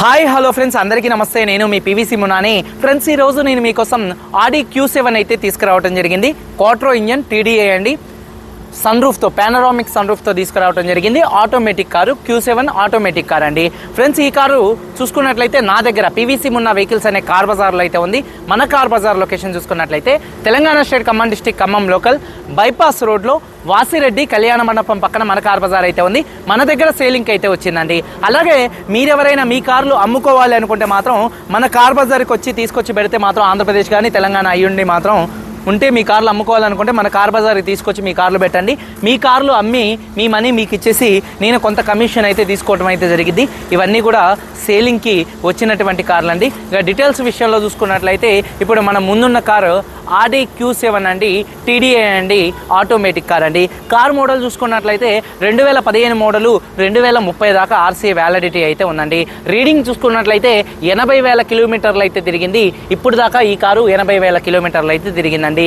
Hi hello friends. అందరికీ నమస్తే. నేను మీ పీవీసీ మునాని. ఫ్రెండ్స్ ఈ రోజు నేను మీకోసం ఆడి క్యూ సెవెన్ అయితే తీసుకురావడం జరిగింది. క్వాట్రో ఇంజన్ టీడీఏ అండి. సన్ రూఫ్తో పానరామిక్ సన్ రూఫ్తో తీసుకురావడం జరిగింది. Automatic car Q seven automatic car అండి. ఫ్రెండ్స్ ఈ కారు చూసుకున్నట్లయితే నా దగ్గర పీవీసీ ఉన్న వెహికల్స్ అనే కార్ బజార్లో అయితే ఉంది. మన కార్ బజార్ లొకేషన్ చూసుకున్నట్లయితే Telangana state Khammam district Khammam local bypass రోడ్లో వాసిరెడ్డి కళ్యాణ మండపం పక్కన మన కార్ బజార్ అయితే ఉంది. మన దగ్గర సేలింగ్ అయితే వచ్చిందండి. అలాగే మీరెవరైనా మీ కార్లు అమ్ముకోవాలి అనుకుంటే మాత్రం మన కార్ బజార్కి వచ్చి తీసుకొచ్చి పెడితే మాత్రం ఆంధ్రప్రదేశ్ కానీ తెలంగాణ అయ్యుండి మాత్రం ఉంటే మీ కార్లు అమ్ముకోవాలనుకుంటే మన కార్ బజార్కి తీసుకొచ్చి మీ కార్లు పెట్టండి. మీ కార్లు అమ్మి మీ మనీ మీకు ఇచ్చేసి నేను కొంత కమిషన్ అయితే తీసుకోవడం అయితే జరిగింది ఇవన్నీ కూడా సేలింగ్కి వచ్చినటువంటి కార్లు అండి ఇక డీటెయిల్స్ విషయంలో చూసుకున్నట్లయితే ఇప్పుడు మన ముందున్న కారు ఆడి క్యూ సెవెన్ అండి టీడీఏ అండి ఆటోమేటిక్ కార్ అండి. కార్ మోడల్ చూసుకున్నట్లయితే రెండు వేల పదిహేను మోడలు రెండు వేల ముప్పై దాకా ఆర్సీ వ్యాలిడిటీ అయితే ఉందండి. రీడింగ్ చూసుకున్నట్లయితే ఎనభై వేల కిలోమీటర్లు అయితే తిరిగింది. ఇప్పుడు దాకా ఈ కారు ఎనభై వేల కిలోమీటర్లు అయితే తిరిగిందండి.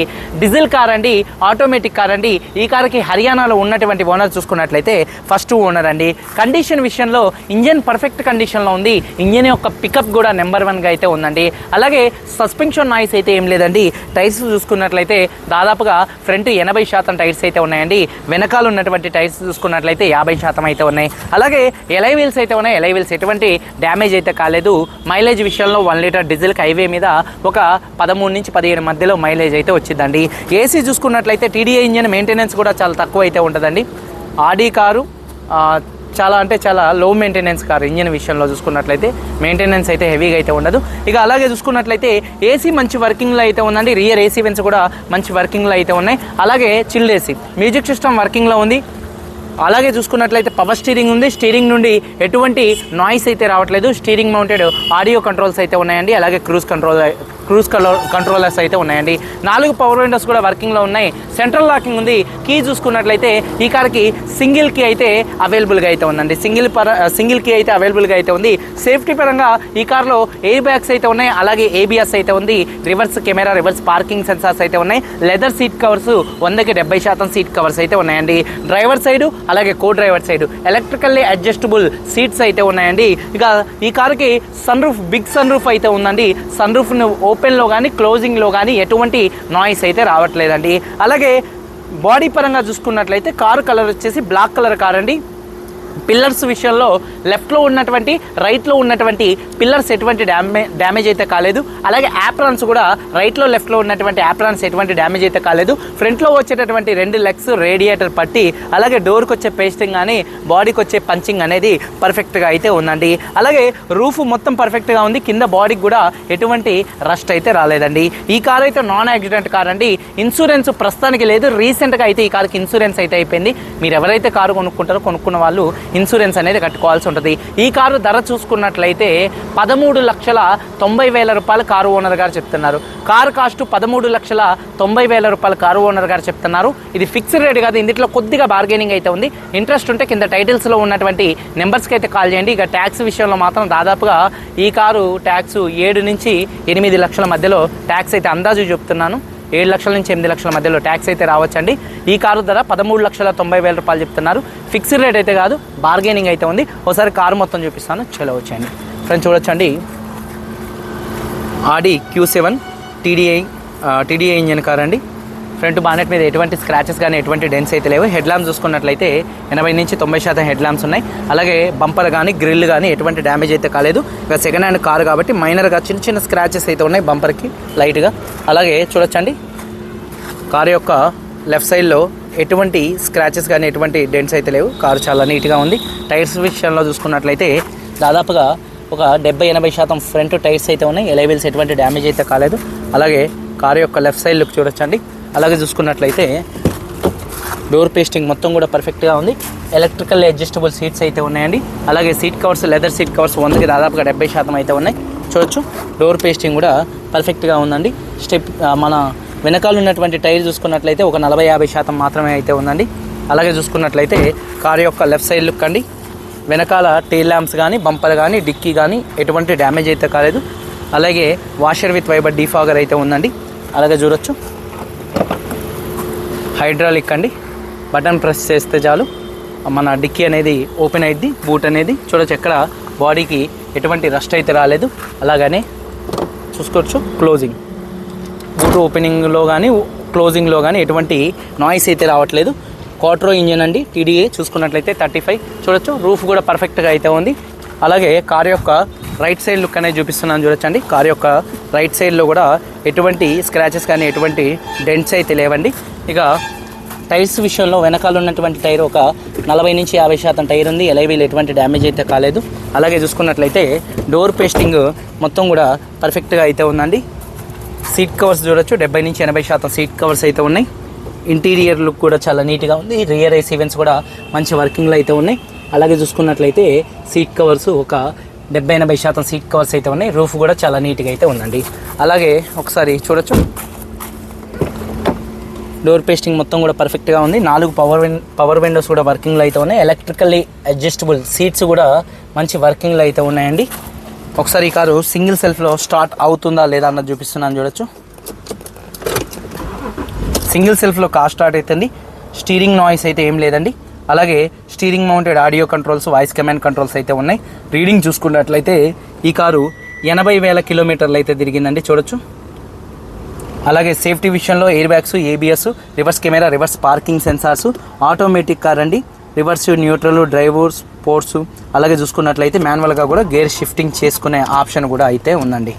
డీజిల్ కార్ అండి ఆటోమేటిక్ కార్ అండి ఈ కార్కి హర్యానాలో ఉన్నటువంటి ఓనర్ చూసుకున్నట్లయితే ఫస్ట్ ఓనర్ అండి. కండిషన్ విషయంలో ఇంజన్ పర్ఫెక్ట్ కండిషన్లో ఉంది. ఇంజన్ యొక్క పికప్ కూడా నెంబర్ వన్గా అయితే ఉందండి. అలాగే సస్పెన్షన్ నాయిస్ అయితే ఏం లేదండి. టైర్స్ చూసుకున్నట్లయితే దాదాపుగా ఫ్రంట్ ఎనభై శాతం టైర్స్ అయితే ఉన్నాయండి. వెనకాల ఉన్నటువంటి టైర్స్ చూసుకున్నట్లయితే యాభై శాతం అయితే ఉన్నాయి. అలాగే ఎలై వీల్స్ అయితే ఉన్నాయి. ఎలై వీల్స్ ఎటువంటి డ్యామేజ్ అయితే కాలేదు. మైలేజ్ విషయంలో వన్ లీటర్ డీజిల్ హైవే మీద ఒక పదమూడు నుంచి పదిహేను మధ్యలో మైలేజ్ అయితే వచ్చిందండి. ఏసీ చూసుకున్నట్లయితే టీడీఏ ఇంజన్ మెయింటెనెన్స్ కూడా చాలా తక్కువ అయితే ఉంటుందండి. ఆడి కారు చాలా అంటే చాలా లో మెయింటెనెన్స్ కార్ ఇంజిన్ విషయంలో చూసుకున్నట్లయితే మెయింటెనెన్స్ అయితే హెవీగా అయితే ఉండదు. ఇక అలాగే చూసుకున్నట్లయితే ఏసీ మంచి వర్కింగ్లో అయితే ఉందండి. రియర్ ఏసీ వెన్స్ కూడా మంచి వర్కింగ్లో అయితే ఉన్నాయి. అలాగే చిల్డ్ ఏసీ మ్యూజిక్ సిస్టమ్ వర్కింగ్లో ఉంది. అలాగే చూసుకున్నట్లయితే పవర్ స్టీరింగ్ ఉంది. స్టీరింగ్ నుండి ఎటువంటి నాయిస్ అయితే రావట్లేదు. స్టీరింగ్ మౌంటెడ్ ఆడియో కంట్రోల్స్ అయితే ఉన్నాయండి. అలాగే క్రూజ్ కంట్రోల్ క్రూజ్ కంట్రోలర్స్ అయితే ఉన్నాయండి. నాలుగు పవర్ విండోస్ కూడా వర్కింగ్లో ఉన్నాయి. సెంట్రల్ లాకింగ్ ఉంది. కీ చూసుకున్నట్లయితే ఈ కార్కి సింగిల్ కీ అయితే అవైలబుల్గా అయితే ఉందండి. సింగిల్ పర సింగిల్ కీ అయితే అవైలబుల్గా అయితే ఉంది. సేఫ్టీ పరంగా ఈ కార్లో ఎయిర్ బ్యాగ్స్ అయితే ఉన్నాయి. అలాగే ఏబిఎస్ అయితే ఉంది. Reverse camera reverse parking sensors అయితే ఉన్నాయి. లెదర్ సీట్ కవర్స్ వందకి డెబ్బై శాతం సీట్ కవర్స్ అయితే ఉన్నాయండి. డ్రైవర్ సైడ్ అలాగే co driver side electrically adjustable seats అయితే ఉన్నాయండి. ఇక ఈ కారుకి sun roof big sun roof అయితే ఉందండి. సన్ రూఫ్ ఓపెన్లో కానీ క్లోజింగ్లో కానీ ఎటువంటి నాయిస్ అయితే రావట్లేదండి. అలాగే బాడీ పరంగా చూసుకున్నట్లయితే కారు కలర్ వచ్చేసి బ్లాక్ కలర్ కార్ అండి పిల్లర్స్ విషయంలో లెఫ్ట్లో ఉన్నటువంటి రైట్లో ఉన్నటువంటి పిల్లర్స్ ఎటువంటి డ్యామే డ్యామేజ్ అయితే కాలేదు. అలాగే యాప్రాన్స్ కూడా రైట్లో లెఫ్ట్లో ఉన్నటువంటి యాప్రాన్స్ ఎటువంటి డ్యామేజ్ అయితే కాలేదు. ఫ్రంట్లో వచ్చేటటువంటి రెండు లెగ్స్ రేడియేటర్ పట్టి అలాగే డోర్కి వచ్చే పేస్టింగ్ కానీ బాడీకి వచ్చే పంచింగ్ అనేది పర్ఫెక్ట్గా అయితే ఉందండి. అలాగే రూఫ్ మొత్తం పర్ఫెక్ట్గా ఉంది. కింద బాడీకి కూడా ఎటువంటి రస్ట్ అయితే రాలేదండి. ఈ కార్ అయితే నాన్ యాక్సిడెంట్ కార్ అండి. ఇన్సూరెన్స్ ప్రస్తుతానికి లేదు. రీసెంట్గా అయితే ఈ కార్కి ఇన్సూరెన్స్ అయితే అయిపోయింది. మీరు ఎవరైతే కారు కొనుక్కుంటారో కొనుక్కున్న వాళ్ళు ఇన్సూరెన్స్ అనేది కట్టుకోవాల్సి ఉంటుంది. ఈ కారు ధర చూసుకున్నట్లయితే పదమూడు లక్షల తొంభై వేల రూపాయలు కారు ఓనర్ గారు చెప్తున్నారు. కారు కాస్ట్ పదమూడు లక్షల తొంభై వేల రూపాయలు కారు ఓనర్ గారు చెప్తున్నారు. ఇది ఫిక్స్డ్ రేట్ కాదు ఇందులో కొద్దిగా బార్గెనింగ్ అయితే ఉంది. ఇంట్రెస్ట్ ఉంటే కింద టైటిల్స్లో ఉన్నటువంటి నెంబర్స్కి అయితే కాల్ చేయండి. ఇక ట్యాక్స్ విషయంలో మాత్రం దాదాపుగా ఈ కారు ట్యాక్స్ ఏడు నుంచి ఎనిమిది లక్షల మధ్యలో ట్యాక్స్ అయితే అందాజు చెప్తున్నాను. ఏడు లక్షల నుంచి ఎనిమిది లక్షల మధ్యలో ట్యాక్స్ అయితే రావచ్చండి. ఈ కారు ధర పదమూడు లక్షల తొంభై వేల రూపాయలు చెప్తున్నారు. ఫిక్స్డ్ రేట్ అయితే కాదు బార్గెనింగ్ అయితే ఉంది. ఒకసారి కారు మొత్తం చూపిస్తాను. చలో వచ్చేయండి. ఫ్రెండ్స్ చూడొచ్చండి. Audi Q seven TDI TDI engine car అండి ఫ్రంట్ బానెట్ మీద ఎటువంటి స్క్రాచెస్ కానీ ఎటువంటి డెన్స్ అయితే లేవు. హెడ్ ల్యాంప్స్ చూసుకున్నట్లయితే ఎనభై నుంచి తొంభై శాతం హెడ్ ల్యాంప్స్ ఉన్నాయి. అలాగే బంపర్ కానీ గ్రిల్ కానీ ఎటువంటి డ్యామేజ్ అయితే కాలేదు. ఇక సెకండ్ హ్యాండ్ కారు కాబట్టి మైనర్గా చిన్న చిన్న స్క్రాచెస్ అయితే ఉన్నాయి బంపర్కి లైట్గా అలాగే చూడొచ్చండి. కారు యొక్క లెఫ్ట్ సైడ్లో ఎటువంటి స్క్రాచెస్ కానీ ఎటువంటి డెంట్స్ అయితే లేవు. కారు చాలా నీట్గా ఉంది. టైర్స్ విషయంలో చూసుకున్నట్లయితే దాదాపుగా ఒక డెబ్బై ఎనభై శాతం ఫ్రంట్ టైర్స్ అయితే ఉన్నాయి. ఎలైవెల్స్ ఎటువంటి డ్యామేజ్ అయితే కాలేదు. అలాగే కారు యొక్క లెఫ్ట్ సైడ్ లుక్ చూడొచ్చండి. అలాగే చూసుకున్నట్లయితే డోర్ పేస్టింగ్ మొత్తం కూడా పర్ఫెక్ట్గా ఉంది. ఎలక్ట్రికల్ అడ్జస్టబుల్ సీట్స్ అయితే ఉన్నాయండి. అలాగే seat covers leather seat covers వందకి దాదాపుగా డెబ్బై శాతం అయితే ఉన్నాయి. చూడొచ్చు. డోర్ పేస్టింగ్ కూడా పర్ఫెక్ట్గా ఉందండి. స్టెప్ మన వెనకాల ఉన్నటువంటి టైర్ చూసుకున్నట్లయితే ఒక నలభై యాభై శాతం మాత్రమే అయితే ఉందండి. అలాగే చూసుకున్నట్లయితే కార్ యొక్క లెఫ్ట్ సైడ్ లుక్ అండి. వెనకాల టైల్ ల్యాంప్స్ కానీ బంపర్ కానీ డిక్కీ కానీ ఎటువంటి డ్యామేజ్ అయితే కాలేదు. అలాగే వాషర్ విత్ వైబర్ డీఫాగర్ అయితే ఉందండి. అలాగే చూడొచ్చు. హైడ్రాలిక్ అండి. బటన్ ప్రెస్ చేస్తే చాలు. మన డిక్కీ అనేది ఓపెన్ అయింది బూట్ అనేది. చూడొచ్చు ఎక్కడ బాడీకి ఎటువంటి రస్ట్ అయితే రాలేదు. అలాగనే చూసుకోవచ్చు క్లోజింగ్. బూట్ ఓపెనింగ్లో కానీ క్లోజింగ్లో కానీ ఎటువంటి నాయిస్ అయితే రావట్లేదు. క్వాట్రో ఇంజన్ అండి టీడీఏ చూసుకున్నట్లయితే థర్టీ ఫైవ్. చూడొచ్చు రూఫ్ కూడా పర్ఫెక్ట్గా అయితే ఉంది. అలాగే కార్ యొక్క రైట్ సైడ్ లుక్ అనేది చూపిస్తున్నాను చూడొచ్చండి కార్ యొక్క రైట్ సైడ్లో కూడా ఎటువంటి స్క్రాచెస్ కానీ ఎటువంటి డెంట్స్ అయితే లేవండి. ఇక టైర్స్ విషయంలో వెనకాల ఉన్నటువంటి టైర్ ఒక నలభై నుంచి యాభై శాతం టైర్ ఉంది. ఎలైవీలు ఎటువంటి డ్యామేజ్ అయితే కాలేదు. అలాగే చూసుకున్నట్లయితే డోర్ పేస్టింగ్ మొత్తం కూడా పర్ఫెక్ట్గా అయితే ఉందండి. సీట్ కవర్స్ చూడొచ్చు. డెబ్బై నుంచి ఎనభై శాతం సీట్ కవర్స్ అయితే ఉన్నాయి. ఇంటీరియర్ లుక్ కూడా చాలా నీట్గా ఉంది. రియర్ ఐస్ ఈవెంట్స్ కూడా మంచి వర్కింగ్లో అయితే ఉన్నాయి. అలాగే చూసుకున్నట్లయితే సీట్ కవర్స్ ఒక డెబ్బై ఎనభై శాతం సీట్ కవర్స్ అయితే ఉన్నాయి. రూఫ్ కూడా చాలా నీట్గా అయితే ఉందండి. అలాగే ఒకసారి చూడొచ్చు. డోర్ పేస్టింగ్ మొత్తం కూడా పర్ఫెక్ట్గా ఉంది. నాలుగు పవర్ విన్ పవర్ విండోస్ కూడా వర్కింగ్లో అయితే ఉన్నాయి. ఎలక్ట్రికల్లీ అడ్జస్టబుల్ సీట్స్ కూడా మంచి వర్కింగ్లో అయితే ఉన్నాయండి. ఒకసారి ఈ కారు సింగిల్ సెల్ఫ్లో స్టార్ట్ అవుతుందా లేదా అన్నది చూపిస్తున్నాను చూడొచ్చు. సింగిల్ సెల్ఫ్లో కార్ స్టార్ట్ అవుతుంది స్టీరింగ్ నాయిస్ అయితే ఏం లేదండి. అలాగే steering mounted audio controls voice command controls అయితే ఉన్నాయి. రీడింగ్ చూసుకున్నట్లయితే ఈ కారు ఎనభై వేల కిలోమీటర్లు అయితే తిరిగిందండి. చూడొచ్చు. అలాగే సేఫ్టీ విషయంలో air bags ABS reverse camera reverse parking sensors automatic car అండి రివర్స్ న్యూట్రల్ డ్రైవర్ స్పోర్ట్స్ అలాగే చూసుకున్నట్లయితే మాన్యువల్గా కూడా గేర్ షిఫ్టింగ్ చేసుకునే ఆప్షన్ కూడా అయితే ఉందండి.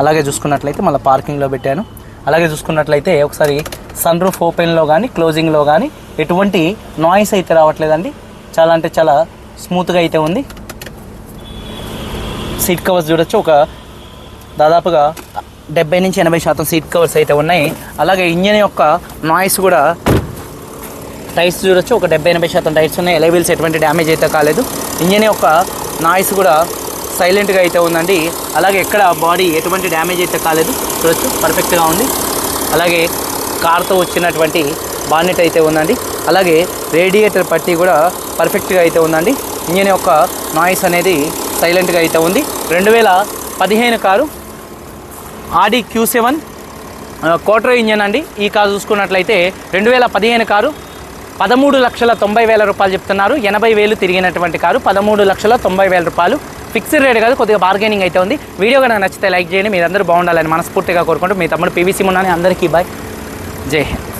అలాగే చూసుకున్నట్లయితే మళ్ళీ పార్కింగ్లో పెట్టాను. అలాగే చూసుకున్నట్లయితే ఒకసారి సన్ రూఫ్ ఓపెన్లో కానీ క్లోజింగ్లో కానీ ఎటువంటి నాయిస్ అయితే రావట్లేదండి. చాలా అంటే చాలా స్మూత్గా అయితే ఉంది. సీట్ కవర్స్ చూడొచ్చు. ఒక దాదాపుగా డెబ్బై నుంచి ఎనభై శాతం సీట్ కవర్స్ అయితే ఉన్నాయి. అలాగే ఇంజన్ యొక్క నాయిస్ కూడా టైర్స్ చూడొచ్చు. ఒక డెబ్బై ఎనభై శాతం టైర్స్ ఉన్నాయి. ఎలైవీల్స్ ఎటువంటి డ్యామేజ్ అయితే కాలేదు. ఇంజన్ యొక్క నాయిస్ కూడా సైలెంట్గా అయితే ఉందండి. అలాగే ఎక్కడ బాడీ ఎటువంటి డ్యామేజ్ అయితే కాలేదు. చూడొచ్చు. పర్ఫెక్ట్గా ఉంది. అలాగే కార్తో వచ్చినటువంటి బాన్నెట్ అయితే ఉందండి. అలాగే రేడియేటర్ పట్టి కూడా పర్ఫెక్ట్గా అయితే ఉందండి. ఇంజన్ యొక్క నాయిస్ అనేది సైలెంట్గా అయితే ఉంది. రెండు వేల పదిహేను car Audi Q seven quattro engine అండి. ఈ కారు చూసుకున్నట్లయితే రెండు వేల పదిహేను కారు పదమూడు లక్షల తొంభై వేల రూపాయలు చెప్తున్నారు. ఎనభై వేలు తిరిగినటువంటి కారు పదమూడు లక్షల తొంభై వేల రూపాయలు. ఫిక్స్డ్ రేట్ కాదు కొద్దిగా బార్గెనింగ్ అయితే ఉంది. వీడియో కనుక నచ్చితే లైక్ చేయండి. మీరందరూ బాగుండాలని మనస్ఫూర్తిగా కోరుకుంటూ మీ తమ్ముడు పీవీసీ ఉన్నాను అందరికీ బాయ్. జై హింద్.